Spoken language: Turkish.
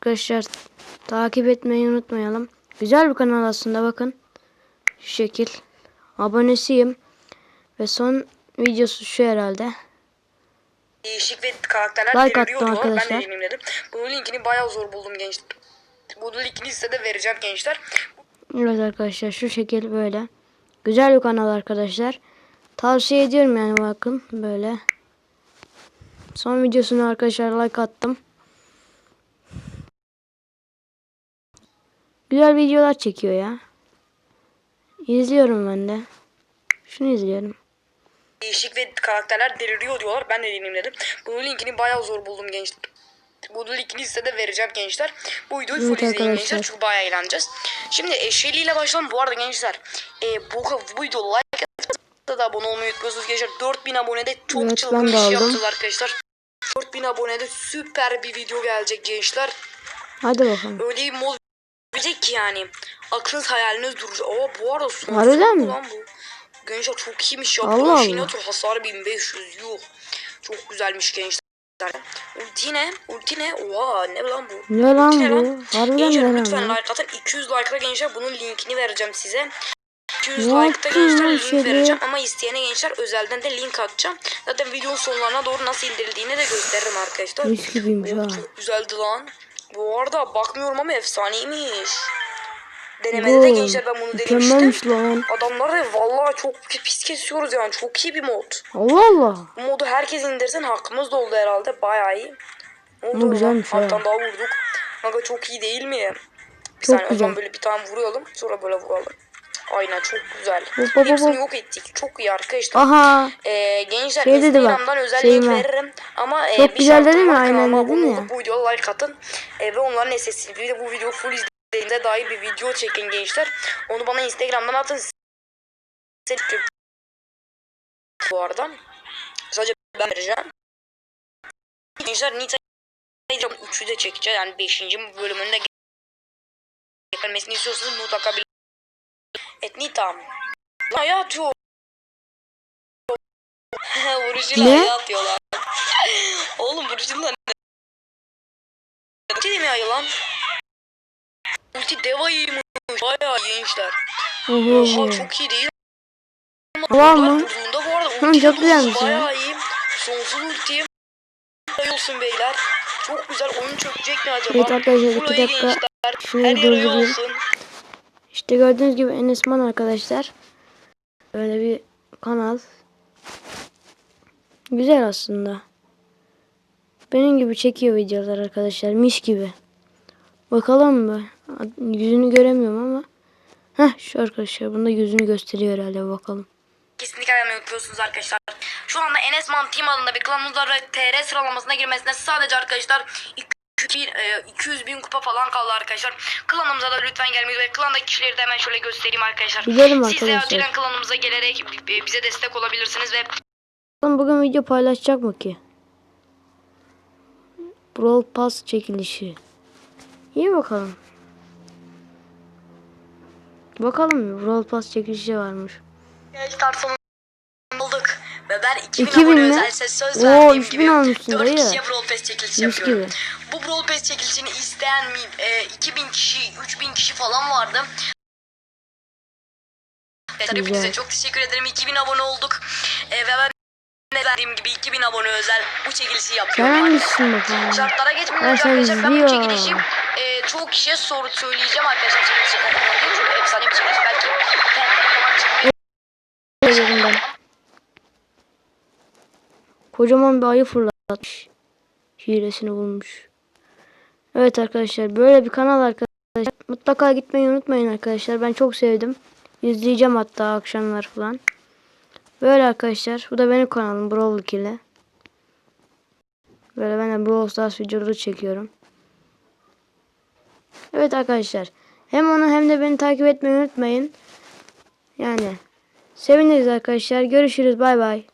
Arkadaşlar takip etmeyi unutmayalım. Güzel bir kanal aslında bakın. Şu şekil. Abonesiyim. Ve son videosu şu herhalde. değişik ve karakterler Like attım diyorlar. Ben arkadaşlar. de deneyimledim. Bunun linkini bayağı zor buldum gençler. Bunun linkini size de vereceğim gençler. Evet arkadaşlar şu şekil böyle. Güzel bir kanal arkadaşlar. Tavsiye ediyorum yani bakın böyle. Son videosunu arkadaşlar like attım. Güzel videolar çekiyor ya. İzliyorum ben de. Şunu izliyorum. Değişik ve karakterler deliriyor diyorlar. Ben de deneyimledim. Bunun linkini bayağı zor buldum gençler. Bunun linkini size de vereceğim gençler. Bu videoyu full Evet izleyin arkadaşlar. gençler çünkü bayağı eğleneceğiz. Şimdi eşeli ile başlayalım. Bu arada gençler e, bu, bu video like atmanızda da abone olmayı unutmuyorsunuz gençler. 4000 abonede çok Evet, çılgın bir şey yapacağız arkadaşlar. 4000 abonede süper bir video gelecek gençler. Hadi bakalım. Öyle bir mod gelecek ki yani. Aklınız hayaliniz duracak. Aa bu arada sonsuz Harbiden mi? lan bu? Gençler çok iyiymiş ya. Allah Allah hasarı 1500 yuh. Çok güzelmiş gençler. Ulti ne? Ulti ne? Oha ne lan bu? Ne lan Ulti ne bu? lan? Harbiden Gençler ne lütfen lan? like atın. 200 like'da gençler bunun linkini vereceğim size. 200 Ne like'da gençler link şöyle? vereceğim ama isteyene gençler özelden de link atacağım. Zaten videonun sonlarına doğru nasıl indirildiğini de gösteririm arkadaşlar. Mis gibiymiş Oo, ha. Çok güzeldi lan. Bu arada bakmıyorum ama efsaneymiş. Denemede de gençler ben bunu denemiştim. lan. Adamlar da vallahi çok pis kesiyoruz yani. Çok iyi bir mod. Allah Allah. Bu modu herkes indirsin hakkımız da oldu herhalde. Bayağı iyi. Ne oldu güzelmiş. Alttan daha vurduk. Aga çok iyi değil mi? Bir Çok saniye o güzel. zaman böyle bir tane vuralım. Sonra böyle vuralım. Aynen çok güzel. Hop, hop, Hepsini yok ettik. Çok iyi arkadaşlar. Aha. Ee, gençler Şey dedi Instagram'dan özel link veririm. Ama e, Çok bir güzel dedin mi? Aynen abone ya. Bu videoya like atın. E, ve onların sesini bir de bu video full izlediğinde dair bir video çekin gençler. Onu bana Instagram'dan atın. Bu arada. Sadece ben vereceğim. Gençler Nita 3'ü de çekeceğiz. Yani 5. bölümünde gelmesini istiyorsanız mutlaka Nita. Aya atıyor. Vuruşuyla Ne? aya atıyorlar. Oğlum vuruşuyla ne? Ne demiyor ayı lan? Ulti deva iyiymiş. Bayağı iyi gençler. Oho. Oha çok iyi değil mi? Var mı? Vurduğunda bu arada ulti çok güzelmiş ya. bayağı iyi. Sonsuz ulti. Hayırlı olsun beyler. Çok güzel oyun çökecek mi acaba? Evet arkadaşlar, iki Full iyi dakika gençler. şunu Her yer iyi durdurayım. olsun. İşte gördüğünüz gibi Enesman arkadaşlar. Böyle bir kanal. Güzel aslında. Benim gibi çekiyor videolar arkadaşlar. Mis gibi. Bakalım mı? Yüzünü göremiyorum ama. Heh şu arkadaşlar. Bunda yüzünü gösteriyor herhalde. Bakalım. Kesinlikle ayarlamayı unutmuyorsunuz arkadaşlar. Şu anda Enes Man Team adında bir klanımız ve TR sıralamasına girmesine sadece arkadaşlar 200 bin, e, 200 bin kupa falan kaldı arkadaşlar. Klanımıza da lütfen gelmeyi ve klandaki kişileri de hemen şöyle göstereyim arkadaşlar. Gidelim Siz de acilen klanımıza gelerek e, bize destek olabilirsiniz ve Bakalım bugün video paylaşacak mı ki? Brawl Pass çekilişi. İyi bakalım. Bakalım Brawl Pass çekilişi varmış. Olduk. Ve ben 2000, 2000 abone mi? özel ses söz Oo, verdiğim 3000 gibi almışsın 4 dayı. kişiye Brawl Pass çekilişi Mis yapıyorum. gibi. Bu Brawl Pass çekilişini isteyen mi? E, 2000 kişi, 3000 kişi falan vardı. Hepinize Güzel. çok teşekkür ederim. 2000 abone olduk. E, ve ben ne verdiğim gibi 2000 abone özel bu çekilişi Sen yapıyorum. hangisisin bakalım? Şartlara geçmeden önce sen arkadaşlar ben bu izliyorum. çekilişi e, çoğu kişiye soru söyleyeceğim arkadaşlar çekilişi yapmadan önce. Çünkü efsane bir çekiliş belki internette falan çıkmıyor. Ben. Kocaman bir ayı fırlatmış. Hilesini bulmuş. Evet arkadaşlar böyle bir kanal arkadaşlar. Mutlaka gitmeyi unutmayın arkadaşlar. Ben çok sevdim. İzleyeceğim hatta akşamlar falan. Böyle arkadaşlar. Bu da benim kanalım Brawl ile. Böyle ben de Brawl Stars videoları çekiyorum. Evet arkadaşlar. Hem onu hem de beni takip etmeyi unutmayın. Yani seviniriz arkadaşlar. Görüşürüz. Bay bay.